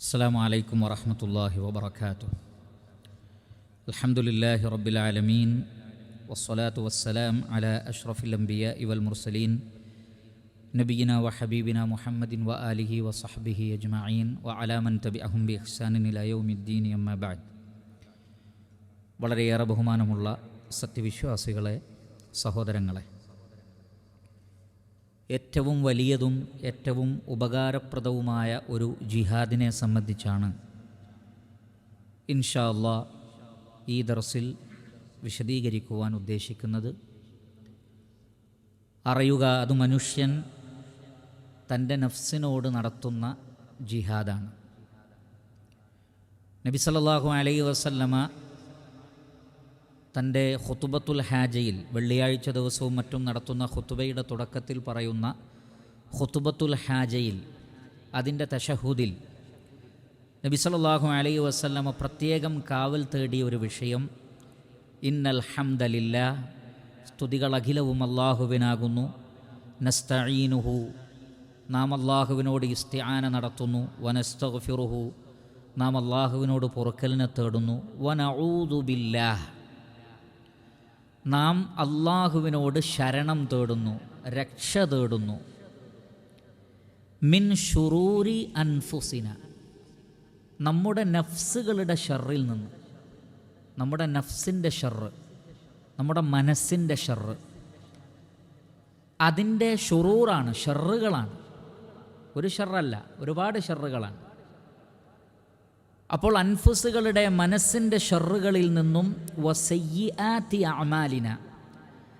السلام عليكم ورحمة الله وبركاته الحمد لله رب العالمين والصلاة والسلام على أشرف الأنبياء والمرسلين نبينا وحبيبنا محمد وآله وصحبه أجمعين وعلى من تبعهم بإحسان إلى يوم الدين أما بعد വളരെയേറെ ബഹുമാനമുള്ള സത്യവിശ്വാസികളെ സഹോദരങ്ങളെ ഏറ്റവും വലിയതും ഏറ്റവും ഉപകാരപ്രദവുമായ ഒരു ജിഹാദിനെ സംബന്ധിച്ചാണ്. ഇൻഷാ ഈ ദർസിൽ വിശദീകരിക്കുവാൻ ഉദ്ദേശിക്കുന്നത്. അറിയുക അത് മനുഷ്യൻ തന്റെ നഫ്സിനോട് നടത്തുന്ന ജിഹാദാണ്. നബി സല്ലല്ലാഹു അലൈഹി വസല്ലമ തന്റെ ഹുത്തുബത്തുൽ ഹാജയിൽ വെള്ളിയാഴ്ച ദിവസവും മറ്റും നടത്തുന്ന ഹുത്തുബയുടെ തുടക്കത്തിൽ പറയുന്ന ഹുത്തുബത്തുൽ ഹാജയിൽ അതിന്റെ തഷഹുദിൽ നബി സല്ലല്ലാഹു അലൈഹി വസല്ലമ പ്രത്യേകം കാവൽ തേടിയ ഒരു വിഷയം ഇന്നൽ ഹംദലില്ല സ്തുതികൾ അഖിലവും അള്ളാഹുവിനാകുന്നു നസ്തഈനുഹു നാം അള്ളാഹുവിനോട് ഇസ്തിആന നടത്തുന്നു വനസ്തഫിറുഹു നാം അള്ളാഹുവിനോട് പൊറുക്കലിനെ തേടുന്നു വനഊദു ബില്ലാഹ്. നാം അള്ളാഹുവിനോട് ശരണം തേടുന്നു രക്ഷ തേടുന്നു. മിൻ ഷുറൂരി അൻഫുസിന. നമ്മുടെ നഫ്സുകളുടെ ഷെറിൽ നിന്ന് നമ്മുടെ നഫ്സിന്റെ ഷെറ് നമ്മുടെ മനസ്സിന്റെ ഷെറ്. അതിന്റെ ഷുറൂറാണ് ഷെറുകളാണ്. ഒരു ഷെറല്ല ഒരുപാട് ഷറുകളാണ്. അപ്പോൾ അൻഫുസുകളുടെ മനസ്സിന്റെ ഷെറുകളിൽ നിന്നും വസയ്യി ആത്തി അമാലിന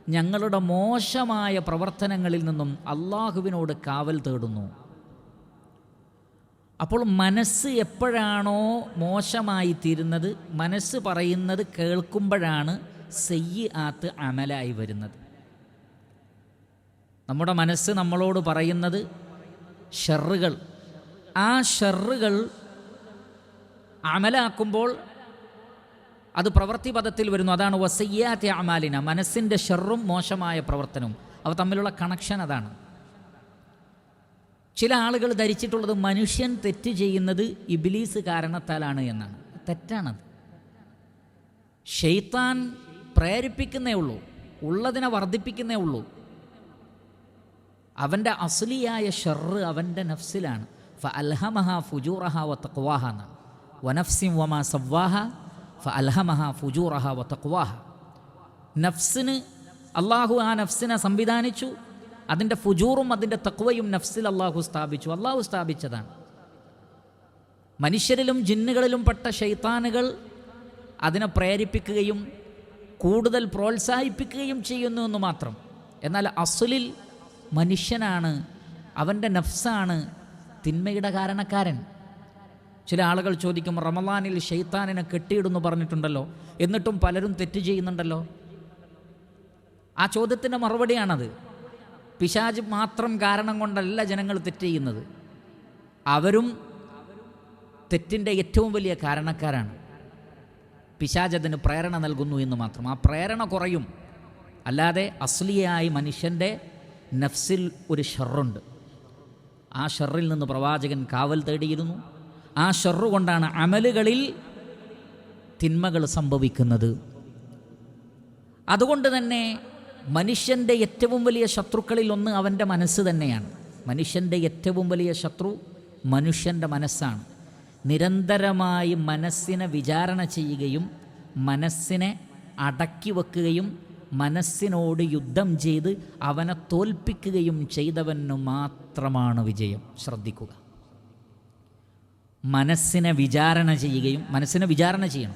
ഞങ്ങളുടെ മോശമായ പ്രവർത്തനങ്ങളിൽ നിന്നും അള്ളാഹുവിനോട് കാവൽ തേടുന്നു. അപ്പോൾ മനസ്സ് എപ്പോഴാണോ മോശമായി തീരുന്നത് മനസ്സ് പറയുന്നത് കേൾക്കുമ്പോഴാണ് സെയ്യ് ആത്ത് അമലായി വരുന്നത്. നമ്മുടെ മനസ്സ് നമ്മളോട് പറയുന്നത് ഷെറുകൾ ആ ഷെറുകൾ അമലാക്കുമ്പോൾ അത് പ്രവൃത്തി പദത്തിൽ വരുന്നു. അതാണ് വസയ്യാത്തെ അമാലിന. മനസ്സിന്റെ ഷെറും മോശമായ പ്രവർത്തനവും. അവ തമ്മിലുള്ള കണക്ഷൻ അതാണ്. ചില ആളുകൾ ധരിച്ചിട്ടുള്ളത് മനുഷ്യൻ തെറ്റ് ചെയ്യുന്നത് ഇബിലീസ് കാരണത്താലാണ് എന്നാണ്. തെറ്റാണത്. ഷെയ്ത്താൻ പ്രേരിപ്പിക്കുന്നേ ഉള്ളൂ. ഉള്ളതിനെ വർദ്ധിപ്പിക്കുന്നേ ഉള്ളൂ. അവന്റെ അസ്ലിയായ ഷെറ് അവന്റെ നഫ്സിലാണ്. ഫ അൽഹമഹ ഫുജൂറഹ വ തക്വാഹ എന്നാണ്. വനഫ്സിം വമാ സവ്വാഹ ഫ അൽഹമഹ ഫുജൂറഹ വ തക്വാഹ നഫ്സിന് അള്ളാഹു ആ നഫ്സിനെ സംവിധാനിച്ചു. അതിന്റെ ഫുജൂറും അതിന്റെ തക്വയും നഫ്സിൽ അള്ളാഹു സ്ഥാപിച്ചു. അള്ളാഹു സ്ഥാപിച്ചതാണ്. മനുഷ്യരിലും ജിന്നുകളിലും പെട്ട ഷെയ്ത്താനുകൾ അതിനെ പ്രേരിപ്പിക്കുകയും കൂടുതൽ പ്രോത്സാഹിപ്പിക്കുകയും ചെയ്യുന്നു എന്ന് മാത്രം. എന്നാൽ അസുലിൽ മനുഷ്യനാണ് അവന്റെ നഫ്സാണ് തിന്മയുടെ കാരണക്കാരൻ. ചില ആളുകൾ ചോദിക്കും റമലാനിൽ ഷെയ്ത്താനിനെ കെട്ടിയിടുന്നു പറഞ്ഞിട്ടുണ്ടല്ലോ. എന്നിട്ടും പലരും തെറ്റ് ചെയ്യുന്നുണ്ടല്ലോ. ആ ചോദ്യത്തിന്റെ മറുപടിയാണത്. പിശാജ് മാത്രം കാരണം കൊണ്ടല്ല ജനങ്ങൾ തെറ്റ് ചെയ്യുന്നത്. അവരും തെറ്റിന്റെ ഏറ്റവും വലിയ കാരണക്കാരാണ്. പിശാജ് അതിന് പ്രേരണ നൽകുന്നു എന്ന് മാത്രം. ആ പ്രേരണ കുറയും. അല്ലാതെ അസ്ലിയായി മനുഷ്യന്റെ നഫ്സിൽ ഒരു ഷെറുണ്ട്. ആ ഷെറിൽ നിന്ന് പ്രവാചകൻ കാവൽ തേടിയിരുന്നു. ആ ഷെറു കൊണ്ടാണ് അമലുകളിൽ തിന്മകൾ സംഭവിക്കുന്നത്. അതുകൊണ്ട് തന്നെ മനുഷ്യന്റെ ഏറ്റവും വലിയ ശത്രുക്കളിൽ ഒന്ന് അവന്റെ മനസ്സ് തന്നെയാണ്. മനുഷ്യന്റെ ഏറ്റവും വലിയ ശത്രു മനുഷ്യന്റെ മനസ്സാണ്. നിരന്തരമായി മനസ്സിനെ വിചാരണ ചെയ്യുകയും മനസ്സിനെ അടക്കി വെക്കുകയും മനസ്സിനോട് യുദ്ധം ചെയ്ത് അവനെ തോൽപ്പിക്കുകയും ചെയ്തവനു മാത്രമാണ് വിജയം. ശ്രദ്ധിക്കുക. മനസ്സിനെ വിചാരണ ചെയ്യുകയും മനസ്സിനെ വിചാരണ ചെയ്യണം.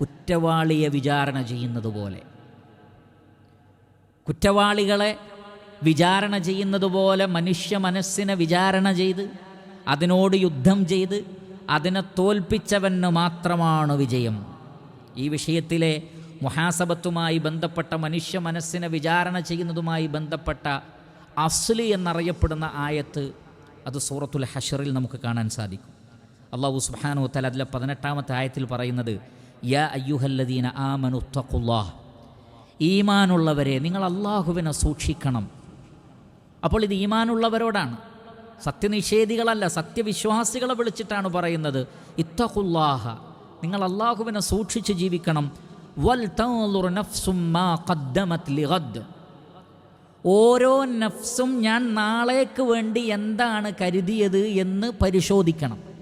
കുറ്റവാളിയെ വിചാരണ ചെയ്യുന്നത് പോലെ. കുറ്റവാളികളെ വിചാരണ ചെയ്യുന്നത് പോലെ മനുഷ്യ മനസ്സിനെ വിചാരണ ചെയ്ത് അതിനോട് യുദ്ധം ചെയ്ത് അതിനെ തോൽപ്പിച്ചവന് മാത്രമാണ് വിജയം. ഈ വിഷയത്തിലെ മുഹാസബത്തുമായി ബന്ധപ്പെട്ട മനുഷ്യ മനസ്സിനെ വിചാരണ ചെയ്യുന്നതുമായി ബന്ധപ്പെട്ട അസ്ലി എന്നറിയപ്പെടുന്ന ആയത്ത് അത് സൂറത്തുൽ ഹഷറിൽ നമുക്ക് കാണാൻ സാധിക്കും. അള്ളാഹു സുബാനു തല അതിലെ പതിനെട്ടാമത്തെ ആയത്തിൽ പറയുന്നത് യാ അയ്യുഹല്ലദീന തഖുല്ലാഹ് ഈമാനുള്ളവരെ നിങ്ങൾ അള്ളാഹുവിനെ സൂക്ഷിക്കണം. അപ്പോൾ ഇത് ഈമാനുള്ളവരോടാണ്. സത്യനിഷേധികളല്ല സത്യവിശ്വാസികളെ വിളിച്ചിട്ടാണ് പറയുന്നത് ഇത്തഖുല്ലാഹ. നിങ്ങൾ അള്ളാഹുവിനെ സൂക്ഷിച്ച് ജീവിക്കണം. വൽ ഓരോ നഫ്സും ഞാൻ നാളേക്ക് വേണ്ടി എന്താണ് കരുതിയത് എന്ന് പരിശോധിക്കണം.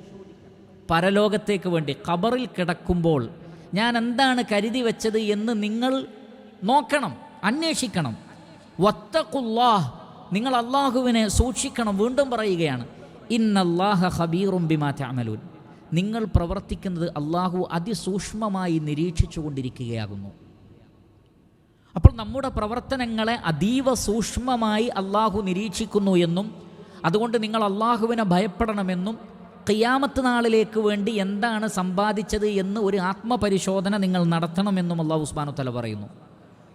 പരലോകത്തേക്ക് വേണ്ടി ഖബറിൽ കിടക്കുമ്പോൾ ഞാൻ എന്താണ് കരുതി വെച്ചത് എന്ന് നിങ്ങൾ നോക്കണം അന്വേഷിക്കണം. വത്തഖുല്ലാഹ് നിങ്ങൾ അള്ളാഹുവിനെ സൂക്ഷിക്കണം വീണ്ടും പറയുകയാണ് ഇന്നല്ലാഹ ഹബീറും ബിമാ തഅമലൂൻ. നിങ്ങൾ പ്രവർത്തിക്കുന്നത് അള്ളാഹു അതിസൂക്ഷ്മമായി നിരീക്ഷിച്ചു കൊണ്ടിരിക്കുകയാകുന്നു. അപ്പോൾ നമ്മുടെ പ്രവർത്തനങ്ങളെ അതീവ സൂക്ഷ്മമായി അള്ളാഹു നിരീക്ഷിക്കുന്നു എന്നും അതുകൊണ്ട് നിങ്ങൾ അള്ളാഹുവിനെ ഭയപ്പെടണമെന്നും ഖിയാമത്ത് നാളിലേക്ക് വേണ്ടി എന്താണ് സമ്പാദിച്ചത് എന്ന് ഒരു ആത്മപരിശോധന നിങ്ങൾ നടത്തണമെന്നും അള്ളാഹു ഉസ്മാനു തല പറയുന്നു.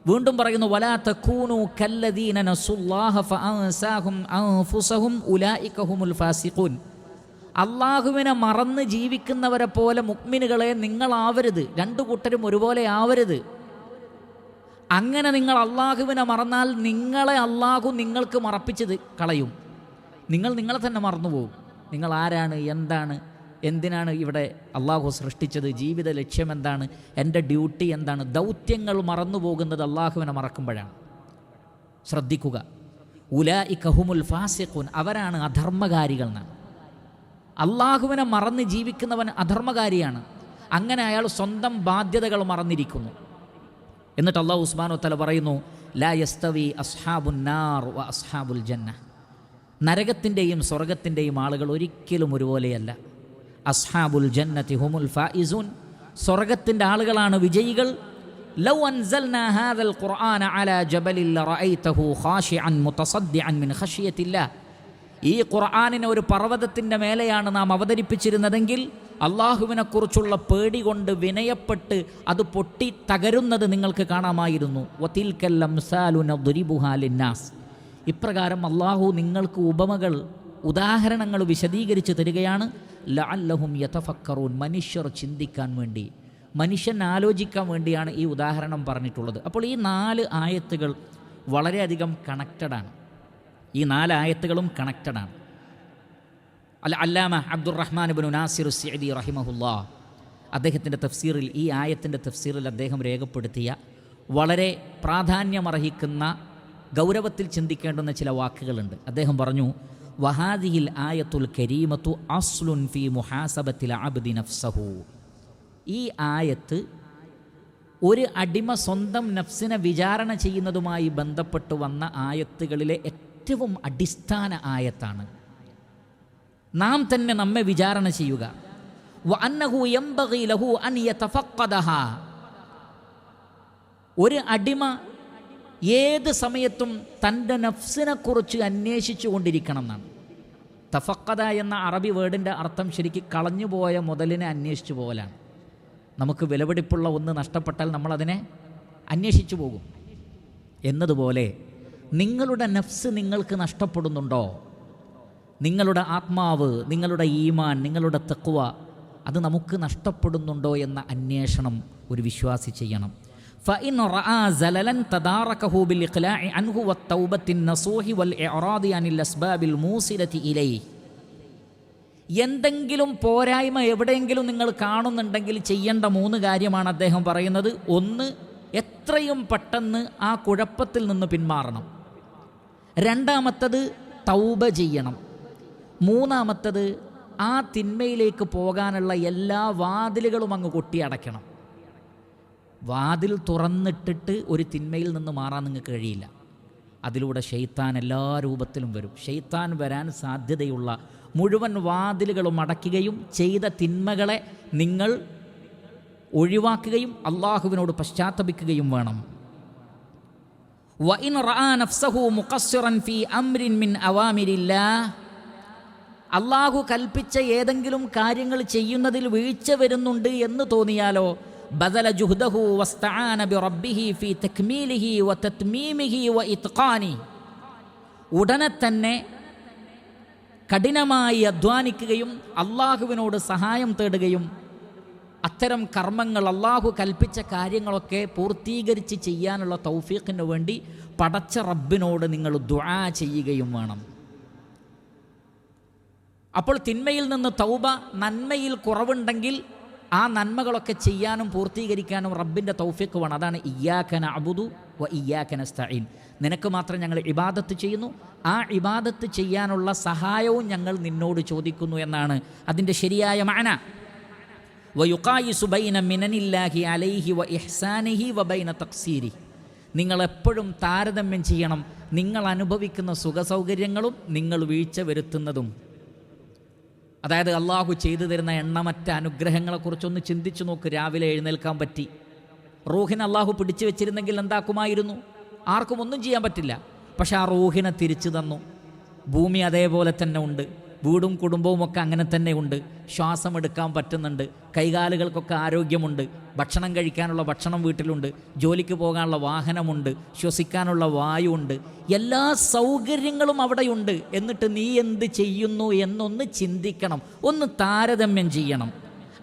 വീണ്ടും പറയുന്നു വലാ തക്കൂനു കല്ലദീന ഫാസിഖൂൻ. അള്ളാഹുവിനെ മറന്ന് ജീവിക്കുന്നവരെ പോലെ മുക്മിനുകളെ നിങ്ങളാവരുത് രണ്ടു കൂട്ടരും ഒരുപോലെ ആവരുത്. അങ്ങനെ നിങ്ങൾ അള്ളാഹുവിനെ മറന്നാൽ നിങ്ങളെ അള്ളാഹു നിങ്ങൾക്ക് മറപ്പിച്ചത് കളയും. നിങ്ങൾ നിങ്ങളെ തന്നെ മറന്നുപോകും. നിങ്ങൾ ആരാണ് എന്താണ്? എന്തിനാണ് ഇവിടെ അള്ളാഹു സൃഷ്ടിച്ചത്? ജീവിത ലക്ഷ്യം എന്താണ്? എന്റെ ഡ്യൂട്ടി എന്താണ്? ദൗത്യങ്ങൾ മറന്നു പോകുന്നത് അള്ളാഹുവിനെ മറക്കുമ്പോഴാണ്. ശ്രദ്ധിക്കുക. ഉല ഇ കഹുമുൽ ഫാസിഖുൻ. അവരാണ് അധർമ്മകാരികൾ എന്നാണ്. അള്ളാഹുവിനെ മറന്ന് ജീവിക്കുന്നവൻ അധർമ്മകാരിയാണ്. അങ്ങനെ അയാൾ സ്വന്തം ബാധ്യതകൾ മറന്നിരിക്കുന്നു. എന്നിട്ട് അള്ളാഹു ഉസ്മാനോ തല പറയുന്നു ലാ യസ്തവി അസ്ഹാബുൻ നാർ വ അസ്ഹാബുൽ ജന്ന നരകത്തിന്റെയും സ്വർഗത്തിന്റെയും ആളുകൾ ഒരിക്കലും ഒരുപോലെയല്ല. അസ്ഹാബുൽ ജന്നത്തി ഹുമുൽ ഫായിസൂൻ സ്വർഗത്തിന്റെ ആളുകളാണ് വിജയികൾ. ലൗ അൻസൽനാ ഹാദൽ ഖുർആന അലാ ജബലിൽ റഅയ്തഹു ഖാശിഅൻ മുതസദ്ദിഅൻ മിൻ ഖശിയത്തില്ല ഈ ഖുർആാനിനെ ഒരു പർവതത്തിന്റെ മേലെയാണ് നാം അവതരിപ്പിച്ചിരുന്നതെങ്കിൽ അള്ളാഹുവിനെക്കുറിച്ചുള്ള പേടി കൊണ്ട് വിനയപ്പെട്ട് അത് പൊട്ടി തകരുന്നത് നിങ്ങൾക്ക് കാണാമായിരുന്നു. വത്തിൽക്കല്ലംസാലുനാസ് ഇപ്രകാരം അള്ളാഹു നിങ്ങൾക്ക് ഉപമകൾ ഉദാഹരണങ്ങൾ വിശദീകരിച്ച് തരികയാണ്. ലഅല്ലഹും യഥഫക്കറൂൻ മനുഷ്യർ ചിന്തിക്കാൻ വേണ്ടി മനുഷ്യൻ ആലോചിക്കാൻ വേണ്ടിയാണ് ഈ ഉദാഹരണം പറഞ്ഞിട്ടുള്ളത്. അപ്പോൾ ഈ നാല് ആയത്തുകൾ വളരെയധികം കണക്റ്റഡാണ് ഈ നാല് ആയത്തുകളും കണക്റ്റഡാണ് അല്ല അല്ലാമ അബ്ദുറഹ്മാൻ ബിൻ നാസിർ സീദി റഹിമഹുല്ലാ അദ്ദേഹത്തിന്റെ തഫ്സീറിൽ ഈ ആയത്തിന്റെ തഫ്സീറിൽ അദ്ദേഹം രേഖപ്പെടുത്തിയ വളരെ പ്രാധാന്യമർഹിക്കുന്ന ഗൗരവത്തിൽ ചിന്തിക്കേണ്ടുന്ന ചില വാക്കുകളുണ്ട്. അദ്ദേഹം പറഞ്ഞു വഹാദിഹിൽ ആയത്തുൽ കരീമത്തു അസ്ലുൻ ഫി മുഹാസബത്തിൽ അബ്ദി നഫ്സഹു. ഈ ആയത്ത് ഒരു അടിമ സ്വന്തം നഫ്സിനെ വിചാരണ ചെയ്യുന്നതുമായി ബന്ധപ്പെട്ട് വന്ന ആയത്തുകളിലെ ഏറ്റവും അടിസ്ഥാന ആയത്താണ്. നാം തന്നെ നമ്മെ വിചാരണ ചെയ്യുക. ഒരു അടിമ ഏത് സമയത്തും തന്റെ നഫ്സിനെക്കുറിച്ച് അന്വേഷിച്ചു കൊണ്ടിരിക്കണം എന്നാണ് തഫക്കത എന്ന അറബി വേർഡിന്റെ അർത്ഥം ശരിക്ക് കളഞ്ഞുപോയ മുതലിനെ അന്വേഷിച്ചു പോകലാണ് നമുക്ക് വിലപിടിപ്പുള്ള ഒന്ന് നഷ്ടപ്പെട്ടാൽ നമ്മളതിനെ അന്വേഷിച്ചു പോകും. എന്നതുപോലെ നിങ്ങളുടെ നഫ്സ് നിങ്ങൾക്ക് നഷ്ടപ്പെടുന്നുണ്ടോ? നിങ്ങളുടെ ആത്മാവ് നിങ്ങളുടെ ഈമാൻ നിങ്ങളുടെ തെക്കുവ അത് നമുക്ക് നഷ്ടപ്പെടുന്നുണ്ടോ എന്ന അന്വേഷണം ഒരു വിശ്വാസി ചെയ്യണം. فإن رأى زللا تداركه بالإقلاع عنه والتوبة النصوح والإعراض عن الأسباب الموصلة إليه എന്തെങ്കിലും പോരായ്മ എവിടെയെങ്കിലും നിങ്ങൾ കാണുന്നുണ്ടെങ്കിൽ ചെയ്യേണ്ട മൂന്ന് കാര്യമാണ് അദ്ദേഹം പറയുന്നത് ഒന്ന് എത്രയും പെട്ടെന്ന് ആ കുഴപ്പത്തിൽ നിന്ന് പിന്മാറണം രണ്ടാമത്തത് തൗബ ചെയ്യണം മൂന്നാമത്തത് ആ തിന്മയിലേക്ക് പോകാനുള്ള എല്ലാ വാതിലുകളും അങ്ങ് കൊട്ടിയടയ്ക്കണം വാതിൽ തുറന്നിട്ടിട്ട് ഒരു തിന്മയിൽ നിന്ന് മാറാൻ നിങ്ങൾക്ക് കഴിയില്ല. അതിലൂടെ ഷെയ്ത്താൻ എല്ലാ രൂപത്തിലും വരും. ഷെയ്ത്താൻ വരാൻ സാധ്യതയുള്ള മുഴുവൻ വാതിലുകളും അടയ്ക്കുകയും ചെയ്ത തിന്മകളെ നിങ്ങൾ ഒഴിവാക്കുകയും അള്ളാഹുവിനോട് പശ്ചാത്തപിക്കുകയും വേണം. വഇൻ നഫ്സഹു മുഖസ്സിറൻ ഫീ അംരിൻ മിൻ അവാമിരില്ലാഹ് അള്ളാഹു കൽപ്പിച്ച ഏതെങ്കിലും കാര്യങ്ങൾ ചെയ്യുന്നതിൽ വീഴ്ച വരുന്നുണ്ട് എന്ന് തോന്നിയാലോ? ബദല ജുഹ്ദഹു വസ്തആന ബിറബ്ബിഹി ഫീ തക്മീലിഹി വ തത്മീമിഹി വ ഇത്ഖാനി. ഉടനെ തന്നെ കഠിനമായി അധ്വാനിക്കുകയും അള്ളാഹുവിനോട് സഹായം തേടുകയും അത്തരം കർമ്മങ്ങൾ അള്ളാഹു കൽപ്പിച്ച കാര്യങ്ങളൊക്കെ പൂർത്തീകരിച്ച് ചെയ്യാനുള്ള തൗഫീഖിന് വേണ്ടി പടച്ച റബ്ബിനോട് നിങ്ങൾ ദുആ ചെയ്യുകയും വേണം. അപ്പോൾ തിന്മയിൽ നിന്ന് തൗബ നന്മയിൽ കുറവുണ്ടെങ്കിൽ ആ നന്മകളൊക്കെ ചെയ്യാനും പൂർത്തീകരിക്കാനും റബ്ബിന്റെ തൗഫിക്ക് വേണം. അതാണ് ഇയ്യാക്കന അബുദു വ ഇയ്യാക്കന സ്തഈൻ നിനക്ക് മാത്രം ഞങ്ങൾ ഇബാദത്ത് ചെയ്യുന്നു. ആ ഇബാദത്ത് ചെയ്യാനുള്ള സഹായവും ഞങ്ങൾ നിന്നോട് ചോദിക്കുന്നു എന്നാണ് അതിന്റെ ശരിയായ മാന വയുക്കായിസു ബൈന മിനനില്ലാഹി അലൈഹി വ ഇഹ്സാനിഹി വ ബൈന തക്സീരി നിങ്ങൾ എപ്പോഴും താരതമ്യം ചെയ്യണം. നിങ്ങൾ അനുഭവിക്കുന്ന സുഖസൗകര്യങ്ങളും നിങ്ങൾ വീഴ്ച വരുത്തുന്നതും. അതായത് അള്ളാഹു ചെയ്തു തരുന്ന എണ്ണമറ്റ അനുഗ്രഹങ്ങളെക്കുറിച്ചൊന്ന് ചിന്തിച്ചു നോക്ക്. രാവിലെ എഴുന്നേൽക്കാൻ പറ്റി. റൂഹിനെ അള്ളാഹു പിടിച്ചു വെച്ചിരുന്നെങ്കിൽ എന്താക്കുമായിരുന്നു? ആർക്കും ഒന്നും ചെയ്യാൻ പറ്റില്ല. പക്ഷെ ആ റൂഹിനെ തിരിച്ചു തന്നു. ഭൂമി അതേപോലെ തന്നെ ഉണ്ട്. വീടും കുടുംബവും ഒക്കെ അങ്ങനെ തന്നെ ഉണ്ട്. ശ്വാസം എടുക്കാൻ പറ്റുന്നുണ്ട്. കൈകാലുകൾക്കൊക്കെ ആരോഗ്യമുണ്ട്. ഭക്ഷണം കഴിക്കാനുള്ള ഭക്ഷണം വീട്ടിലുണ്ട്. ജോലിക്ക് പോകാനുള്ള വാഹനമുണ്ട്. ശ്വസിക്കാനുള്ള വായുണ്ട്. എല്ലാ സൗകര്യങ്ങളും അവിടെയുണ്ട്. എന്നിട്ട് നീ എന്ത് ചെയ്യുന്നു എന്നൊന്ന് ചിന്തിക്കണം. ഒന്ന് താരതമ്യം ചെയ്യണം.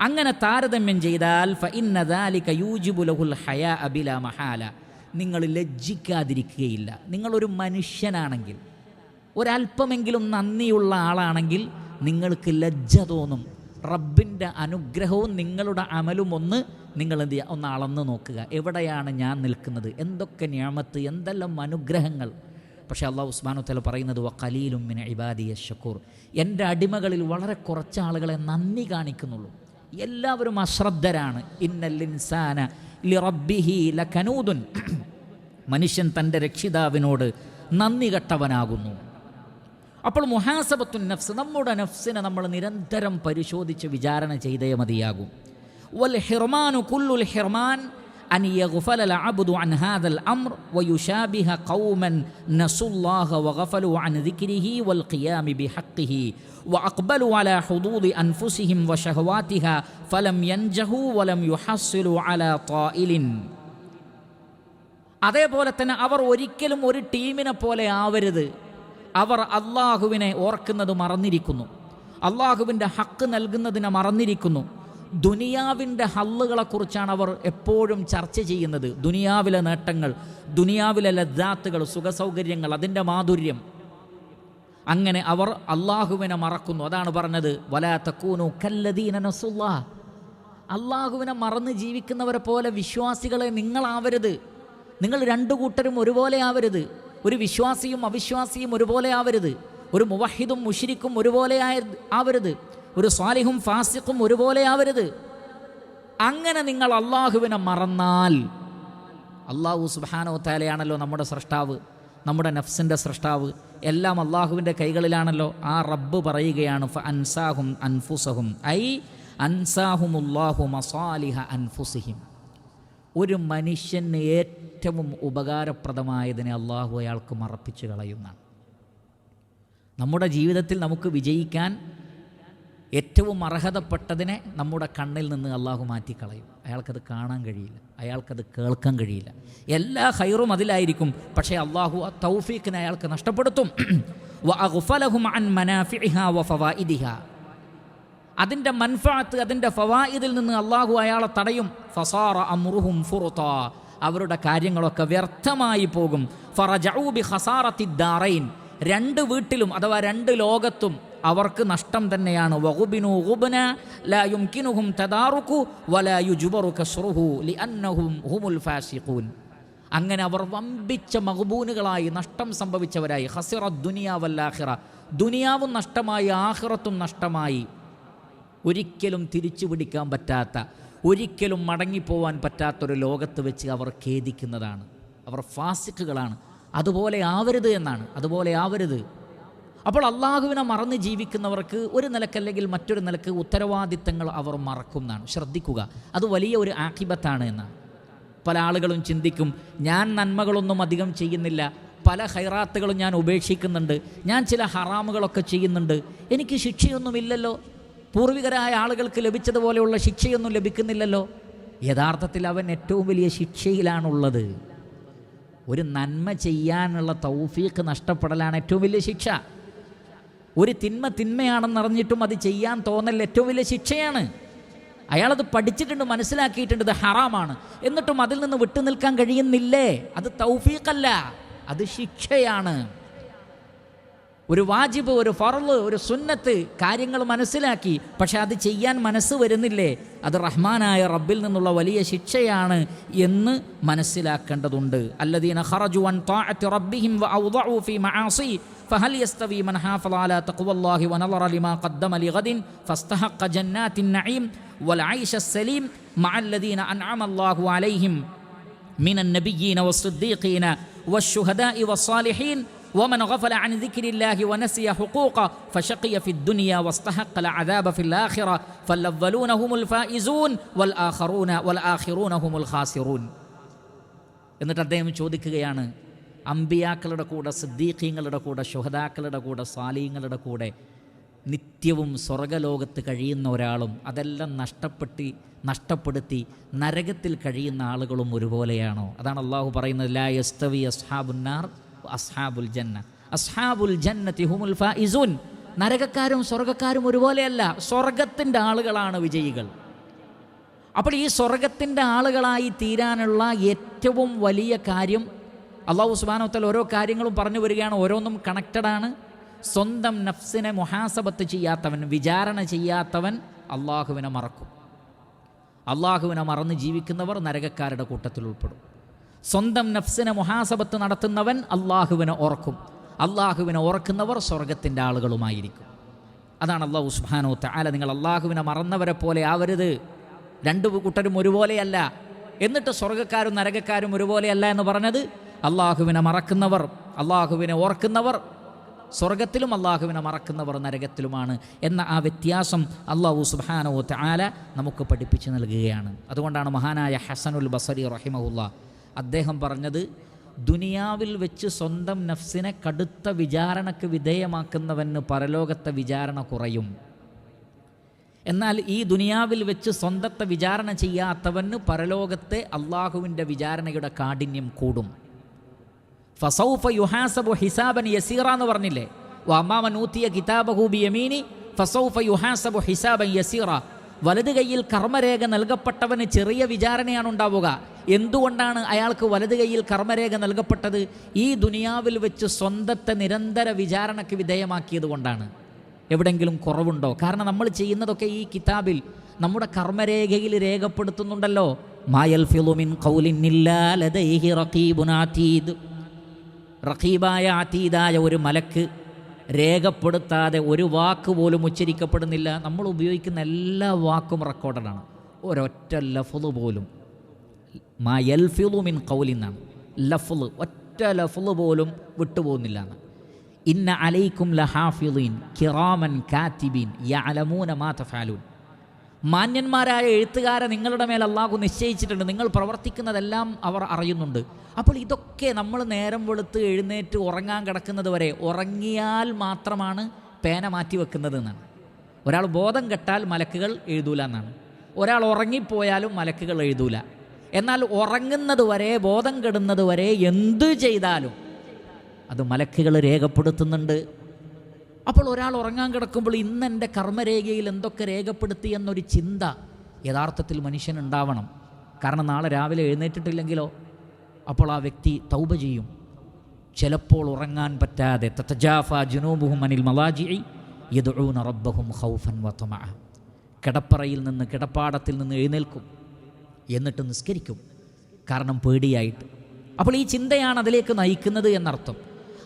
അങ്ങനെ താരതമ്യം ചെയ്താൽ ഫ ഇന്നദാലിക യൂജിബുലഹുൽ ഹയാ അബില മഹാല. നിങ്ങൾ ലജ്ജിക്കാതിരിക്കുകയില്ല. നിങ്ങളൊരു മനുഷ്യനാണെങ്കിൽ ഒരല്പമെങ്കിലും നന്ദിയുള്ള ആളാണെങ്കിൽ നിങ്ങൾക്ക് ലജ്ജ തോന്നും. റബ്ബിന്റെ അനുഗ്രഹവും നിങ്ങളുടെ അമലും ഒന്ന് നിങ്ങൾ എന്ത് ചെയ്യുക? ഒന്ന് അളന്ന് നോക്കുക. എവിടെയാണ് ഞാൻ നിൽക്കുന്നത്? എന്തൊക്കെ ഞാമത്ത്? എന്തെല്ലാം അനുഗ്രഹങ്ങൾ? പക്ഷേ അള്ളാഹു ഉസ്മാനു തല പറയുന്നത് വ കലീലും മിന ഇബാദിയ ഷക്കൂർ എന്റെ അടിമകളിൽ വളരെ കുറച്ച് ആളുകളെ നന്ദി കാണിക്കുന്നുള്ളൂ. എല്ലാവരും അശ്രദ്ധരാണ്. ഇന്നലിൻസാന ലി റബ്ബിഹി ലകനൂദുൻ. മനുഷ്യൻ തന്റെ രക്ഷിതാവിനോട് നന്ദി കെട്ടവനാകുന്നു. അപ്പോൾ മുഹാസബത്തു നഫ്സ് നമ്മുടെ നഫ്സിനെ നമ്മൾ നിരന്തരം പരിശോധിച്ച് വിചാരണ ചെയ്തേ മതിയാകും വൽ ഹിർമാനു കുല്ലുൽ ഹിർമാൻ أن يغفل العبد عن هذا الأمر ويشابه قوما نسوا الله وغفلوا عن ذكره والقيام بحقه وأقبلوا على حظوظ أنفسهم وشهواتها فلم ينجحوا ولم يحصلوا على طائل അതേപോലെ തന്നെ അവർ ഒരിക്കലും ഒരു ടീമിനെ പോലെ ആവരുത് അവർ അള്ളാഹുവിനെ ഓർക്കുന്നത് മറന്നിരിക്കുന്നു. അള്ളാഹുവിന്റെ ഹക്ക് നൽകുന്നതിനെ മറന്നിരിക്കുന്നു. ദുനിയാവിന്റെ ഹല്ലുകളെക്കുറിച്ചാണ് അവർ എപ്പോഴും ചർച്ച ചെയ്യുന്നത്. ദുനിയാവിലെ നേട്ടങ്ങൾ ദുനിയാവിലെ ലദ്ദാത്തുകൾ സുഖസൗകര്യങ്ങൾ അതിന്റെ മാധുര്യം. അങ്ങനെ അവർ അള്ളാഹുവിനെ മറക്കുന്നു. അതാണ് പറഞ്ഞത് വലാ തക്കൂനു കല്ലദീന അള്ളാഹുവിനെ മറന്ന് ജീവിക്കുന്നവരെ പോലെ വിശ്വാസികളെ നിങ്ങളാവരുത് നിങ്ങൾ രണ്ടു കൂട്ടരും ഒരുപോലെ ആവരുത്. ഒരു വിശ്വാസിയും അവിശ്വാസിയും ഒരുപോലെ ആവരുത്. ഒരു മുവഹിദും മുഷിരിക്കും ഒരുപോലെ ആയ ആവരുത്. ഒരു സ്വാലിഹും ഫാസിഖും ഒരുപോലെ ആവരുത്. അങ്ങനെ നിങ്ങൾ അള്ളാഹുവിനെ മറന്നാൽ അള്ളാഹു സുബാനോ താലയാണല്ലോ നമ്മുടെ സൃഷ്ടാവ് നമ്മുടെ നഫ്സിന്റെ സൃഷ്ടാവ് എല്ലാം അള്ളാഹുവിന്റെ കൈകളിലാണല്ലോ. ആ റബ്ബ് പറയുകയാണ് അൻസാഹും അൻഫുസഹും ഐ അൻസാഹുമുല്ലാഹു മസാലിഹ അൻഫുസിഹിം. ഒരു മനുഷ്യന് ഏറ്റവും ഉപകാരപ്രദമായതിനെ അള്ളാഹു അയാൾക്ക് മറപ്പിച്ച് കളയുന്നതാണ്. നമ്മുടെ ജീവിതത്തിൽ നമുക്ക് വിജയിക്കാൻ ഏറ്റവും അർഹതപ്പെട്ടതിനെ നമ്മുടെ കണ്ണിൽ നിന്ന് അള്ളാഹു മാറ്റിക്കളയും. അയാൾക്കത് കാണാൻ കഴിയില്ല. അയാൾക്കത് കേൾക്കാൻ കഴിയില്ല. എല്ലാ ഹൈറും അതിലായിരിക്കും. പക്ഷേ അള്ളാഹു ആ തൗഫീഖിനെ അയാൾക്ക് നഷ്ടപ്പെടുത്തും. അതിന്റെ മൻഫാത്ത് അതിന്റെ ഫവായിദിൽ നിന്ന് അള്ളാഹു അയാളെ തടയും. ഫസാറ അമ്രുഹും ഫുറുത്ത അവരുടെ കാര്യങ്ങളൊക്കെ വ്യർത്ഥമായി പോകും. ഫറജൂബി ഹസാറത്തി ദാറൈൻ. രണ്ട് വീട്ടിലും അഥവാ രണ്ട് ലോകത്തും അവർക്ക് നഷ്ടം തന്നെയാണ്. ഫാസിഖൂൻ. അങ്ങനെ അവർ വമ്പിച്ച മഹബൂനുകളായി നഷ്ടം സംഭവിച്ചവരായി. ഹസിറ ദുനിയാവല്ലാഹിറ ദുനിയാവും നഷ്ടമായി ആഹിറത്തും നഷ്ടമായി. ഒരിക്കലും തിരിച്ചു പിടിക്കാൻ പറ്റാത്ത ഒരിക്കലും മടങ്ങിപ്പോവാൻ പറ്റാത്തൊരു ലോകത്ത് വെച്ച് അവർ ഖേദിക്കുന്നതാണ്. അവർ ഫാസിക്കുകളാണ്. അതുപോലെ ആവരുത് എന്നാണ്. അതുപോലെ ആവരുത്. അപ്പോൾ അള്ളാഹുവിനെ മറന്ന് ജീവിക്കുന്നവർക്ക് ഒരു നിലക്കല്ലെങ്കിൽ മറ്റൊരു നിലയ്ക്ക് ഉത്തരവാദിത്തങ്ങൾ അവർ മറക്കും എന്നാണ്. ശ്രദ്ധിക്കുക. അത് വലിയ ഒരു ആക്കിബത്താണ് എന്നാണ്. പല ആളുകളും ചിന്തിക്കും ഞാൻ നന്മകളൊന്നും അധികം ചെയ്യുന്നില്ല. പല ഹൈറാത്തുകളും ഞാൻ ഉപേക്ഷിക്കുന്നുണ്ട്. ഞാൻ ചില ഹറാമുകളൊക്കെ ചെയ്യുന്നുണ്ട്. എനിക്ക് ശിക്ഷയൊന്നുമില്ലല്ലോ. പൂർവികരായ ആളുകൾക്ക് ലഭിച്ചതുപോലെയുള്ള ശിക്ഷയൊന്നും ലഭിക്കുന്നില്ലല്ലോ. യഥാർത്ഥത്തിൽ അവൻ ഏറ്റവും വലിയ ശിക്ഷയിലാണുള്ളത്. ഒരു നന്മ ചെയ്യാനുള്ള തൗഫീക്ക് നഷ്ടപ്പെടലാണ് ഏറ്റവും വലിയ ശിക്ഷ. ഒരു തിന്മ തിന്മയാണെന്നറിഞ്ഞിട്ടും അത് ചെയ്യാൻ തോന്നൽ ഏറ്റവും വലിയ ശിക്ഷയാണ്. അയാളത് പഠിച്ചിട്ടുണ്ട് മനസ്സിലാക്കിയിട്ടുണ്ട് ഇത് ഹറാമാണ്. എന്നിട്ടും അതിൽ നിന്ന് വിട്ടുനിൽക്കാൻ കഴിയുന്നില്ലേ? അത് തൗഫീഖല്ല അത് ശിക്ഷയാണ്. ഒരു വാജിബ് ഒരു ഫറല് ഒരു സുന്നത്ത് കാര്യങ്ങൾ മനസ്സിലാക്കി പക്ഷെ അത് ചെയ്യാൻ മനസ്സ് വരുന്നില്ലേ അത് റഹ്മാനായ റബ്ബിൽ നിന്നുള്ള വലിയ ശിക്ഷയാണ് എന്ന് മനസ്സിലാക്കേണ്ടതുണ്ട് അല്ലദീന ഖറജു അൻ ത്വാഅത്തി റബ്ബിഹിം വഔദഉ ഫീ മആസി فهل يستوي من حافظ على تقوى الله ونظر لما قدم لغد فاستحق جنات النعيم والعيش السليم مع الذين أنعم الله عليهم من النبيين والصديقين والشهداء والصالحين ومن غفل عن ذكر الله ونسي حقوقه فشقي في الدنيا واستحق العذاب في الآخرة فالأولون هم الفائزون والآخرون والآخرون هم الخاسرون എന്നിട്ട് അദ്ദേഹം ചോദിക്കുകയാണ് അമ്പിയാക്കളുടെ കൂടെ സിദ്ദീഖീങ്ങളുടെ കൂടെ ശുഹദാക്കളുടെ കൂടെ സാലീങ്ങളുടെ കൂടെ നിത്യവും സ്വർഗലോകത്ത് കഴിയുന്ന ഒരാളും അതെല്ലാം നഷ്ടപ്പെട്ടി നഷ്ടപ്പെടുത്തി നരകത്തിൽ കഴിയുന്ന ആളുകളും ഒരുപോലെയാണോ അതാണ് അള്ളാഹു പറയുന്നത് ലാ യസ്തവി അസ്ഹാബുന്നാർ അസ്ഹാബുൽ ജന്ന. അസ്ഹാബുൽ ജന്നത്തി ഹുമുൽ ഫായിസൂൻ നരകക്കാരും സ്വർഗക്കാരും ഒരുപോലെയല്ല സ്വർഗത്തിന്റെ ആളുകളാണ് വിജയികൾ. അപ്പോൾ ഈ സ്വർഗത്തിന്റെ ആളുകളായി തീരാനുള്ള ഏറ്റവും വലിയ കാര്യം അള്ളാഹു സുബാനോത്തൽ ഓരോ കാര്യങ്ങളും പറഞ്ഞു വരികയാണ് ഓരോന്നും കണക്റ്റഡാണ് സ്വന്തം നഫ്സിനെ മുഹാസബത്ത് ചെയ്യാത്തവൻ വിചാരണ ചെയ്യാത്തവൻ അള്ളാഹുവിനെ മറക്കും. അള്ളാഹുവിനെ മറന്ന് ജീവിക്കുന്നവർ നരകക്കാരുടെ കൂട്ടത്തിൽ ഉൾപ്പെടും. സ്വന്തം നഫ്സിനെ മുഹാസബത്ത് നടത്തുന്നവൻ അള്ളാഹുവിനെ ഓർക്കും. അള്ളാഹുവിനെ ഓർക്കുന്നവർ സ്വർഗത്തിന്റെ ആളുകളുമായിരിക്കും. അതാണ് അള്ളാഹു സുബാനോ താല നിങ്ങൾ അള്ളാഹുവിനെ മറന്നവരെ പോലെ ആവരുത്. രണ്ടു കൂട്ടരും ഒരുപോലെയല്ല. എന്നിട്ട് സ്വർഗക്കാരും നരകക്കാരും ഒരുപോലെയല്ല എന്ന് പറഞ്ഞത് അള്ളാഹുവിനെ മറക്കുന്നവർ അള്ളാഹുവിനെ ഓർക്കുന്നവർ സ്വർഗത്തിലും അള്ളാഹുവിനെ മറക്കുന്നവർ നരകത്തിലുമാണ് എന്ന ആ വ്യത്യാസം അള്ളാഹു സുബാനോ താല നമുക്ക് പഠിപ്പിച്ചു നൽകുകയാണ്. അതുകൊണ്ടാണ് മഹാനായ ഹസനുൽ ബസരി റഹിമഹുല്ല അദ്ദേഹം പറഞ്ഞത് ദുനിയാവിൽ വെച്ച് സ്വന്തം നഫ്സിനെ കടുത്ത വിചാരണക്ക് വിധേയമാക്കുന്നവന് പരലോകത്തെ വിചാരണ കുറയും. എന്നാൽ ഈ ദുനിയാവിൽ വെച്ച് സ്വന്തത്തെ വിചാരണ ചെയ്യാത്തവന് പരലോകത്തെ അള്ളാഹുവിന്റെ വിചാരണയുടെ കാഠിന്യം കൂടും. ഫസൗഫ യുഹാസബു ഹിസാബൻ യസീറ എന്ന് പറഞ്ഞില്ലേ? വമാമൻ ഊത്തിയ കിതാബഹൂബി യമീനി ഫസൗഫ യുഹാസബു ഹിസാബൻ യസീറ. വലത് കൈയിൽ കർമ്മരേഖ നൽകപ്പെട്ടവന് ചെറിയ വിചാരണയാണ് ഉണ്ടാവുക. എന്തുകൊണ്ടാണ് അയാൾക്ക് വലത് കൈയിൽ കർമ്മരേഖ നൽകപ്പെട്ടത്? ഈ ദുനിയാവിൽ വെച്ച് സ്വന്തത്തെ നിരന്തര വിചാരണയ്ക്ക് വിധേയമാക്കിയത് കൊണ്ടാണ്. എവിടെങ്കിലും കുറവുണ്ടോ? കാരണം നമ്മൾ ചെയ്യുന്നതൊക്കെ ഈ കിതാബിൽ നമ്മുടെ കർമ്മരേഖയിൽ രേഖപ്പെടുത്തുന്നുണ്ടല്ലോ. മായൽ ഫിലുമിൻ കൗലിന്നില്ലാലതൈഹി റഖീബുൻ ആതീദ്. റഖീബായ ഒരു മലക്ക് രേഖപ്പെടുത്താതെ ഒരു വാക്ക് പോലും ഉച്ചരിക്കപ്പെടുന്നില്ല. നമ്മൾ ഉപയോഗിക്കുന്ന എല്ലാ വാക്കും റെക്കോർഡഡാണ്. ഒരൊറ്റ ലഫുൾ പോലും. മാ യൽഫിളു മിൻ കൗലിന്നാണ് ലഫുൾ ഒറ്റ ലഫുൾ പോലും വിട്ടുപോകുന്നില്ല എന്ന് ഇന്ന അലൈക്കും ലഹാഫിളീൻ കിറാമൻ കാത്തിബീൻ യഅലമൂന മാ മാന്യന്മാരായ എഴുത്തുകാരെ നിങ്ങളുടെ മേൽ അള്ളാഹു നിശ്ചയിച്ചിട്ടുണ്ട്. നിങ്ങൾ പ്രവർത്തിക്കുന്നതെല്ലാം അവർ അറിയുന്നുണ്ട്. അപ്പോൾ ഇതൊക്കെ നമ്മൾ നേരം വെളുത്ത് എഴുന്നേറ്റ് ഉറങ്ങാൻ കിടക്കുന്നത് വരെ ഉറങ്ങിയാൽ മാത്രമാണ് പേന മാറ്റി വെക്കുന്നത് എന്നാണ് ഒരാൾ ബോധം കെട്ടാൽ മലക്കുകൾ എഴുതൂല എന്നാണ്. ഒരാൾ ഉറങ്ങിപ്പോയാലും മലക്കുകൾ എഴുതൂല. എന്നാൽ ഉറങ്ങുന്നത് വരെ ബോധം കെടുന്നത് വരെ എന്തു ചെയ്താലും അത് മലക്കുകൾ രേഖപ്പെടുത്തുന്നുണ്ട്. അപ്പോൾ ഒരാൾ ഉറങ്ങാൻ കിടക്കുമ്പോൾ ഇന്ന് എന്റെ കർമ്മരേഖയിൽ എന്തൊക്കെ രേഖപ്പെടുത്തി എന്നൊരു ചിന്ത യഥാർത്ഥത്തിൽ മനുഷ്യനുണ്ടാവണം കാരണം നാളെ രാവിലെ എഴുന്നേറ്റിട്ടില്ലെങ്കിലോ അപ്പോൾ ആ വ്യക്തി തൗബ ചെയ്യും. ചിലപ്പോൾ ഉറങ്ങാൻ പറ്റാതെ തത്തജാഫ ജുനൂബുഹും അനിൽ മലാജി യദൂന റബ്ബഹും കിടപ്പറയിൽ നിന്ന് കിടപ്പാടത്തിൽ നിന്ന് എഴുന്നേൽക്കും. എന്നിട്ട് നിസ്കരിക്കും. കാരണം പേടിയായിട്ട്. അപ്പോൾ ഈ ചിന്തയാണ് അതിലേക്ക് നയിക്കുന്നത് എന്നർത്ഥം.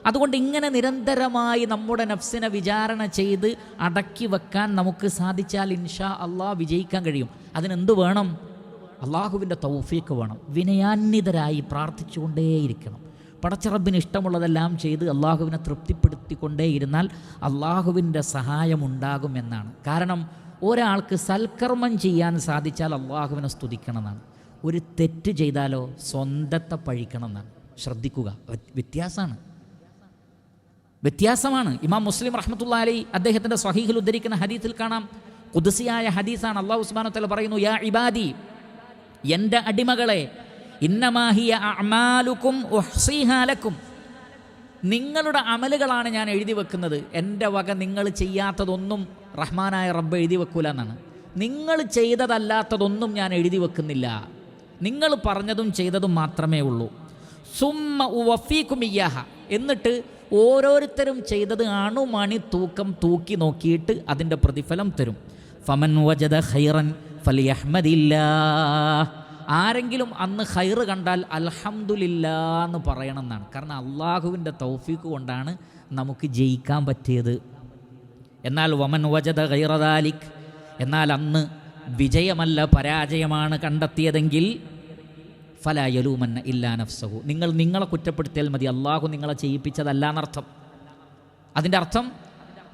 അതുകൊണ്ട് ഇങ്ങനെ നിരന്തരമായി നമ്മുടെ നഫ്സിനെ വിചാരണ ചെയ്ത് അടക്കി വെക്കാൻ നമുക്ക് സാധിച്ചാൽ ഇൻഷാ അള്ളാഹ് വിജയിക്കാൻ കഴിയും. അതിനെന്ത് വേണം? അള്ളാഹുവിന്റെ തൗഫീക്ക് വേണം. വിനയാന്വിതരായി പ്രാർത്ഥിച്ചുകൊണ്ടേയിരിക്കണം. പടച്ചറബിന് ഇഷ്ടമുള്ളതെല്ലാം ചെയ്ത് അള്ളാഹുവിനെ തൃപ്തിപ്പെടുത്തിക്കൊണ്ടേയിരുന്നാൽ അള്ളാഹുവിന്റെ സഹായമുണ്ടാകുമെന്നാണ് കാരണം ഒരാൾക്ക് സൽക്കർമ്മം ചെയ്യാൻ സാധിച്ചാൽ അള്ളാഹുവിനെ സ്തുതിക്കണമെന്നാണ്. ഒരു തെറ്റ് ചെയ്താലോ സ്വന്തത്തെ പഴിക്കണമെന്നാണ്. ശ്രദ്ധിക്കുക. വ്യത്യാസമാണ്. വ്യത്യാസമാണ്. ഇമാം മുസ്ലിം റഹ്മത്തുള്ള അലി അദ്ദേഹത്തിന്റെ സ്വഹീഹിൽ ഉദ്ധരിക്കുന്ന ഹദീസിൽ കാണാം. കുതിസിയായ ഹദീസാണ് അള്ളാഹു ഉസ്മാനു തല പറയുന്നു യാ ഇബാദി എന്റെ അടിമകളെ ഇന്നമാഹിയ അമാലുക്കും ഉഹ്സിഹാലക്കും നിങ്ങളുടെ അമലുകളാണ് ഞാൻ എഴുതി വെക്കുന്നത്. എന്റെ വക നിങ്ങൾ ചെയ്യാത്തതൊന്നും റഹ്മാനായ റബ്ബ് എഴുതി വെക്കൂല എന്നാണ് നിങ്ങൾ ചെയ്തതല്ലാത്തതൊന്നും ഞാൻ എഴുതി വെക്കുന്നില്ല. നിങ്ങൾ പറഞ്ഞതും ചെയ്തതും മാത്രമേ ഉള്ളൂ. സുമ്മ ഉവഫീക്കും ഇയ്യാഹ. എന്നിട്ട് ഓരോരുത്തരും ചെയ്തത് അണുമണി തൂക്കം തൂക്കി നോക്കിയിട്ട് അതിന്റെ പ്രതിഫലം തരും. ഫമൻ വജദ ഹൈറൻ ഫലി അഹമ്മദില്ല ആരെങ്കിലും അന്ന് ഹൈറ് കണ്ടാൽ അൽഹംദുലില്ലാ എന്ന് പറയണമെന്നാണ്. കാരണം അള്ളാഹുവിന്റെ തൗഫീക്ക് കൊണ്ടാണ് നമുക്ക് ജയിക്കാൻ പറ്റിയത്. എന്നാൽ വമൻ വജത ഗൈറദാലിക്. എന്നാൽ അന്ന് വിജയമല്ല പരാജയമാണ് കണ്ടെത്തിയതെങ്കിൽ ഫല യലൂമന്ന ഇല്ലാ നഫ്സഹു. നിങ്ങൾ നിങ്ങളെ കുറ്റപ്പെടുത്തിയാൽ മതി. അള്ളാഹു നിങ്ങളെ ചെയ്യിപ്പിച്ചതല്ല എന്നർത്ഥം. അതിന്റെ അർത്ഥം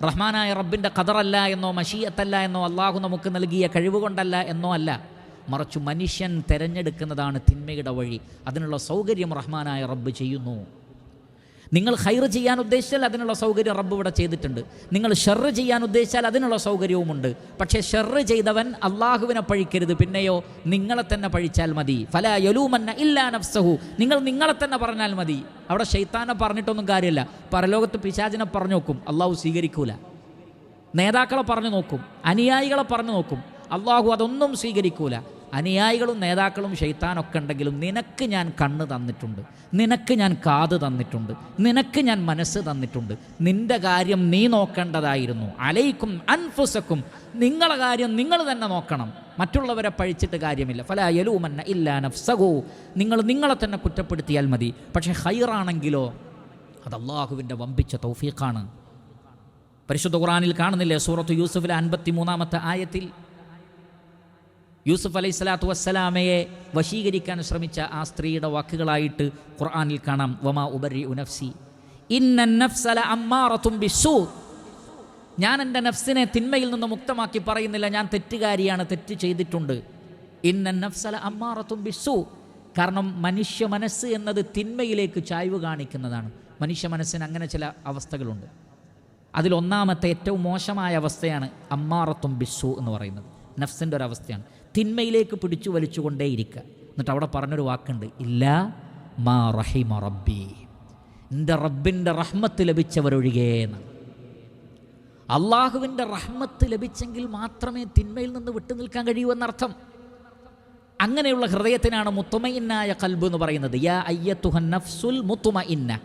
റഹ്മാനായ റബ്ബിന്റെ ഖദറല്ല എന്നോ മഷീയത്തല്ല എന്നോ അള്ളാഹു നമുക്ക് നൽകിയ കഴിവ് കൊണ്ടല്ല എന്നോ അല്ല. മറിച്ച് മനുഷ്യൻ തിരഞ്ഞെടുക്കുന്നതാണ് തിന്മയുടെ വഴി. അതിനുള്ള സൗകര്യം റഹ്മാനായ റബ്ബ് ചെയ്യുന്നു. നിങ്ങൾ ഹൈർ ചെയ്യാൻ ഉദ്ദേശിച്ചാൽ അതിനുള്ള സൗകര്യം റബ്ബ് ഇവിടെ ചെയ്തിട്ടുണ്ട്. നിങ്ങൾ ഷെറ് ചെയ്യാൻ ഉദ്ദേശിച്ചാൽ അതിനുള്ള സൗകര്യവുമുണ്ട്. പക്ഷേ ഷെറ് ചെയ്തവൻ അള്ളാഹുവിനെ പഴിക്കരുത്. പിന്നെയോ നിങ്ങളെ തന്നെ പഴിച്ചാൽ മതി. ഫല യലൂമന്ന ഇല്ലാ നഫ്സഹു. നിങ്ങൾ നിങ്ങളെ തന്നെ പറഞ്ഞാൽ മതി. അവിടെ ഷെയ്ത്താനെ പറഞ്ഞിട്ടൊന്നും കാര്യമില്ല. പരലോകത്ത് പിശാചിനെ പറഞ്ഞു നോക്കും. അള്ളാഹു സ്വീകരിക്കൂല. നേതാക്കളെ പറഞ്ഞു നോക്കും. അനുയായികളെ പറഞ്ഞു നോക്കും. അള്ളാഹു അതൊന്നും സ്വീകരിക്കൂല. അനുയായികളും നേതാക്കളും ഷെയ്ത്താനൊക്കെ ഉണ്ടെങ്കിലും നിനക്ക് ഞാൻ കണ്ണ് തന്നിട്ടുണ്ട്. നിനക്ക് ഞാൻ കാത് തന്നിട്ടുണ്ട്. നിനക്ക് ഞാൻ മനസ്സ് തന്നിട്ടുണ്ട്. നിന്റെ കാര്യം നീ നോക്കേണ്ടതായിരുന്നു. അലയിക്കും അൻഫുസക്കും. നിങ്ങളെ കാര്യം നിങ്ങൾ തന്നെ നോക്കണം. മറ്റുള്ളവരെ പഴിച്ചിട്ട് കാര്യമില്ല. ഫല യലൂമന്ന ഇല്ലാ നഫ്സഹു. നിങ്ങൾ നിങ്ങളെ തന്നെ കുറ്റപ്പെടുത്തിയാൽ മതി. പക്ഷേ ഹൈറാണെങ്കിലോ അത് അള്ളാഹുവിന്റെ വമ്പിച്ച തൗഫീഖാണ്. പരിശുദ്ധ ഖുറാനിൽ കാണുന്നില്ലേ? സൂറത്ത് യൂസുഫിലെ അൻപത്തി മൂന്നാമത്തെ ആയത്തിൽ യൂസുഫ് അലൈഹി സ്വലാത്തു വസ്സലാമയെ വശീകരിക്കാൻ ശ്രമിച്ച ആ സ്ത്രീയുടെ വാക്കുകളായിട്ട് ഖുർആാനിൽ കാണാം. വമാ ഉബരി ഉനഫ്സി ഇന്നഫ്സല അമ്മാറത്തും ബിസൂ ഞാൻ എന്റെ നഫ്സിനെ തിന്മയിൽ നിന്ന് മുക്തമാക്കി പറയുന്നില്ല. ഞാൻ തെറ്റുകാരിയാണ് തെറ്റ് ചെയ്തിട്ടുണ്ട്. ഇന്ന നഫ്സല അമ്മാറത്തും കാരണം മനുഷ്യ മനസ്സ് എന്നത് തിന്മയിലേക്ക് ചായ്വ് കാണിക്കുന്നതാണ്. മനുഷ്യ മനസ്സിന് അങ്ങനെ ചില അവസ്ഥകളുണ്ട്. അതിലൊന്നാമത്തെ ഏറ്റവും മോശമായ അവസ്ഥയാണ് അമ്മാറത്തും ബിസു എന്ന് പറയുന്നത്. നഫ്സിന്റെ ഒരവസ്ഥയാണ് തിന്മയിലേക്ക് പിടിച്ചു വലിച്ചുകൊണ്ടേയിരിക്കുക എന്നിട്ട് അവിടെ പറഞ്ഞൊരു വാക്കുണ്ട്. ഇല്ല മാ റഹിമ റബ്ബി. എന്റെ റബ്ബിന്റെ റഹ്മത്ത് ലഭിച്ചവരൊഴികേന്ന് അള്ളാഹുവിന്റെ റഹ്മത്ത് ലഭിച്ചെങ്കിൽ മാത്രമേ തിന്മയിൽ നിന്ന് വിട്ടു നിൽക്കാൻ കഴിയൂ എന്നർത്ഥം. അങ്ങനെയുള്ള ഹൃദയത്തിനാണ് മുത്തുമയിന്നായ കൽബ് എന്ന് പറയുന്നത്. യാ അയ്യത്തുഹൻ നഫ്സുൽ മുത്തുമ ഇന്ന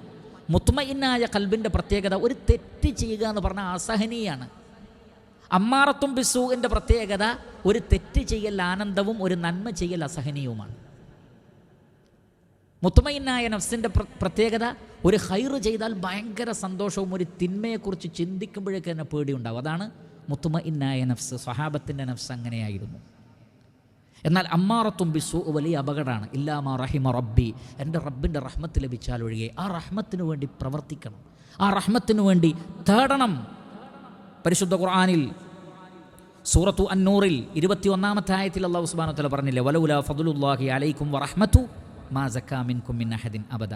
മുത്തുമ ഇന്നായ കൽബിന്റെ പ്രത്യേകത ഒരു തെറ്റ് ചെയ്യുക എന്ന് പറഞ്ഞാൽ അസഹനീയാണ്. അമ്മാറത്തും ബിസൂഖിന്റെ പ്രത്യേകത ഒരു തെറ്റ് ചെയ്യൽ ആനന്ദവും ഒരു നന്മ ചെയ്യൽ അസഹനീയവുമാണ്. മുത്തുമയിനായ നഫ്സിന്റെ പ്ര- പ്രത്യേകത ഒരു ഹൈറ് ചെയ്താൽ ഭയങ്കര സന്തോഷവും ഒരു തിന്മയെക്കുറിച്ച് ചിന്തിക്കുമ്പോഴേക്ക് തന്നെ പേടിയുണ്ടാവും. അതാണ് മുത്തുമയിന്നായ നഫ്സ് സ്വഹാബത്തിന്റെ നഫ്സ് അങ്ങനെയായിരുന്നു. എന്നാൽ അമ്മാറത്തും ബിസു വലിയ അപകടമാണ്. ഇല്ലാമാ റഹിമ റബ്ബി എന്റെ റബ്ബിന്റെ റഹ്മത്ത് ലഭിച്ചാൽ ഒഴികെ ആ റഹ്മത്തിനു വേണ്ടി പ്രവർത്തിക്കണം. ആ റഹ്മത്തിനു വേണ്ടി തേടണം. പരിശുദ്ധ ഖുർആാനിൽ സൂറത്തു അന്നൂറിൽ ഇരുപത്തി ഒന്നാമത്തെ ആയത്തിൽ അള്ളാഹു സുബാനു തല പറഞ്ഞില്ലേ വലൗല ഫതുലുല്ലാഹി അലൈക്കും വറഹ്മത്തു മാ ജക്കാമിൻ കുമ്മിൻ അഹദിൻ അബദ.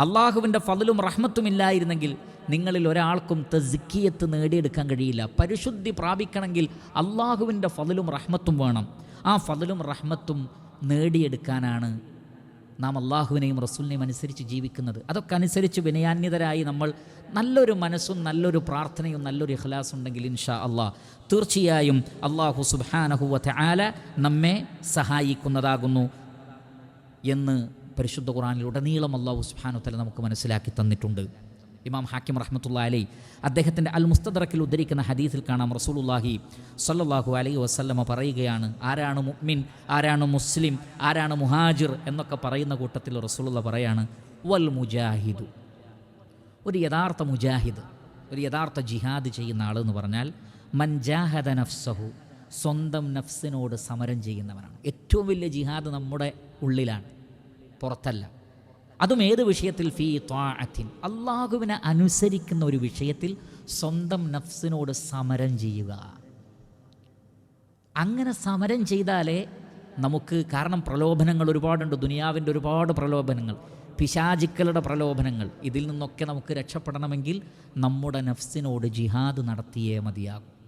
അള്ളാഹുവിന്റെ ഫതിലും റഹ്മത്തും ഇല്ലായിരുന്നെങ്കിൽ നിങ്ങളിൽ ഒരാൾക്കും തസ്ക്കിയത്ത് നേടിയെടുക്കാൻ കഴിയില്ല. പരിശുദ്ധി പ്രാപിക്കണമെങ്കിൽ അള്ളാഹുവിന്റെ ഫതിലും റഹ്മത്തും വേണം. ആ ഫതിലും റഹ്മത്തും നേടിയെടുക്കാനാണ് നാം അള്ളാഹുവിനെയും റസൂലിനെയും അനുസരിച്ച് ജീവിക്കുന്നത്. അതൊക്കെ അനുസരിച്ച് വിനയാന്യതരായി നമ്മൾ നല്ലൊരു മനസ്സും നല്ലൊരു പ്രാർത്ഥനയും നല്ലൊരു ഇഖ്ലാസ് ഉണ്ടെങ്കിൽ ഇൻഷാ അള്ളാഹ് തീർച്ചയായും അള്ളാഹു സുബാനഹുവത്തെ ആല നമ്മെ സഹായിക്കുന്നതാകുന്നു എന്ന് പരിശുദ്ധ ഖുറാനിലുടനീളം അള്ളാഹു സുബാനുത്തല തല നമുക്ക് മനസ്സിലാക്കി തന്നിട്ടുണ്ട്. ഇമാം ഹാക്കിം റഹ്മത്തുള്ള അലൈ. അദ്ദേഹത്തിന്റെ അൽ മുസ്തദറക്കിൽ ഉദ്ധരിക്കുന്ന ഹദീസിൽ കാണാം റസൂലുല്ലാഹി സല്ലാഹു അലൈ വസ്ല്ലമ പറയുകയാണ് ആരാണ് മുഅ്മിൻ ആരാണ് മുസ്ലിം ആരാണ് മുഹാജിർ? എന്നൊക്കെ പറയുന്ന കൂട്ടത്തിൽ റസൂലുള്ള പറയാണ് വൽ മുജാഹിദു. ഒരു യഥാർത്ഥ മുജാഹിദ് ഒരു യഥാർത്ഥ ജിഹാദ് ചെയ്യുന്ന ആൾ എന്ന് പറഞ്ഞാൽ മൻജാഹദ നഫ്സഹു. സ്വന്തം നഫ്സിനോട് സമരം ചെയ്യുന്നവനാണ്. ഏറ്റവും വലിയ ജിഹാദ് നമ്മുടെ ഉള്ളിലാണ് പുറത്തല്ല. അതും ഏത് വിഷയത്തിൽ? ഫീ ത്വാഅത്തിൻ. അള്ളാഹുവിനെ അനുസരിക്കുന്ന ഒരു വിഷയത്തിൽ സ്വന്തം നഫ്സിനോട് സമരം ചെയ്യുക. അങ്ങനെ സമരം ചെയ്താലേ നമുക്ക് കാരണം പ്രലോഭനങ്ങൾ ഒരുപാടുണ്ട്. ദുനിയാവിന്റെ ഒരുപാട് പ്രലോഭനങ്ങൾ. പിശാചിക്കളുടെ പ്രലോഭനങ്ങൾ. ഇതിൽ നിന്നൊക്കെ നമുക്ക് രക്ഷപ്പെടണമെങ്കിൽ നമ്മുടെ നഫ്സിനോട് ജിഹാദ് നടത്തിയേ മതിയാകും.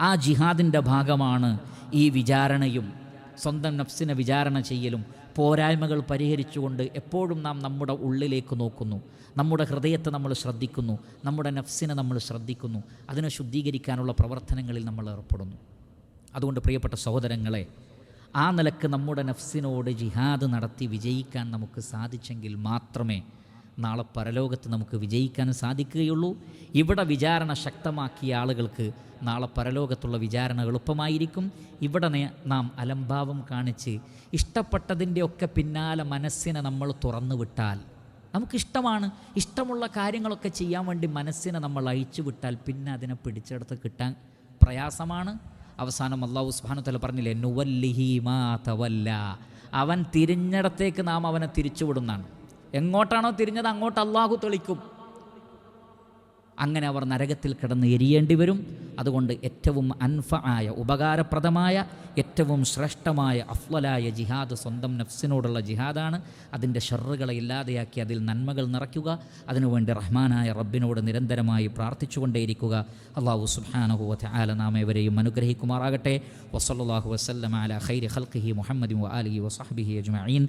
ആ ജിഹാദിന്റെ ഭാഗമാണ് ഈ വിചാരണയും സ്വന്തം നഫ്സിനെ വിചാരണ ചെയ്യലും. പോരായ്മകൾ പരിഹരിച്ചുകൊണ്ട് എപ്പോഴും നാം നമ്മുടെ ഉള്ളിലേക്ക് നോക്കുന്നു. നമ്മുടെ ഹൃദയത്തെ നമ്മൾ ശ്രദ്ധിക്കുന്നു. നമ്മുടെ നഫ്സിനെ നമ്മൾ ശ്രദ്ധിക്കുന്നു. അതിനെ ശുദ്ധീകരിക്കാനുള്ള പ്രവർത്തനങ്ങളിൽ നമ്മൾ ഏർപ്പെടുന്നു. അതുകൊണ്ട് പ്രിയപ്പെട്ട സഹോദരങ്ങളെ ആ നിലയ്ക്ക് നമ്മുടെ നഫ്സിനോട് ജിഹാദ് നടത്തി വിജയിക്കാൻ നമുക്ക് സാധിച്ചെങ്കിൽ മാത്രമേ നാളെ പരലോകത്ത് നമുക്ക് വിജയിക്കാൻ സാധിക്കുകയുള്ളൂ. ഇവിടെ വിചാരണ ശക്തമാക്കിയ ആളുകൾക്ക് നാളെ പരലോകത്തുള്ള വിചാരണ എളുപ്പമായിരിക്കും. ഇവിടെ നാം അലംഭാവം കാണിച്ച് ഇഷ്ടപ്പെട്ടതിന്റെ ഒക്കെ പിന്നാലെ മനസ്സിനെ നമ്മൾ തുറന്നു വിട്ടാൽ നമുക്കിഷ്ടമാണ് ഇഷ്ടമുള്ള കാര്യങ്ങളൊക്കെ ചെയ്യാൻ വേണ്ടി മനസ്സിനെ നമ്മൾ അഴിച്ചു വിട്ടാൽ പിന്നെ അതിനെ പിടിച്ചെടുത്ത് കിട്ടാൻ പ്രയാസമാണ്. അവസാനം അള്ളാഹു സുബ്ഹാനഹു പറഞ്ഞില്ലേ നുവല്ലിഹി മാ തവല്ല. അവൻ തിരിഞ്ഞിടത്തേക്ക് നാം അവനെ തിരിച്ചുവിടുന്നതാണ് എങ്ങോട്ടാണോ തിരിഞ്ഞത് അങ്ങോട്ട് അള്ളാഹു തെളിക്കും. അങ്ങനെ അവർ നരകത്തിൽ കിടന്ന് എരിയേണ്ടി വരും. അതുകൊണ്ട് ഏറ്റവും അൻഫ ആയ ഉപകാരപ്രദമായ ഏറ്റവും ശ്രേഷ്ഠമായ അഫ്വലായ ജിഹാദ് സ്വന്തം നഫ്സിനോടുള്ള ജിഹാദാണ്. അതിന്റെ ഷെറുകളെ ഇല്ലാതെയാക്കി അതിൽ നന്മകൾ നിറയ്ക്കുക. അതിനുവേണ്ടി റഹ്മാനായ റബ്ബിനോട് നിരന്തരമായി പ്രാർത്ഥിച്ചുകൊണ്ടേയിരിക്കുക. അള്ളാഹു സുബ്ഹാനഹു ആല നാമേവരെയും അനുഗ്രഹിക്കുമാറാകട്ടെ. വസല്ലാഹു വസ്ലം അല ഖൈർ ഖൽഖിഹി മുഹമ്മദ് അലി വസഹബിഹി അജ്മഈൻ.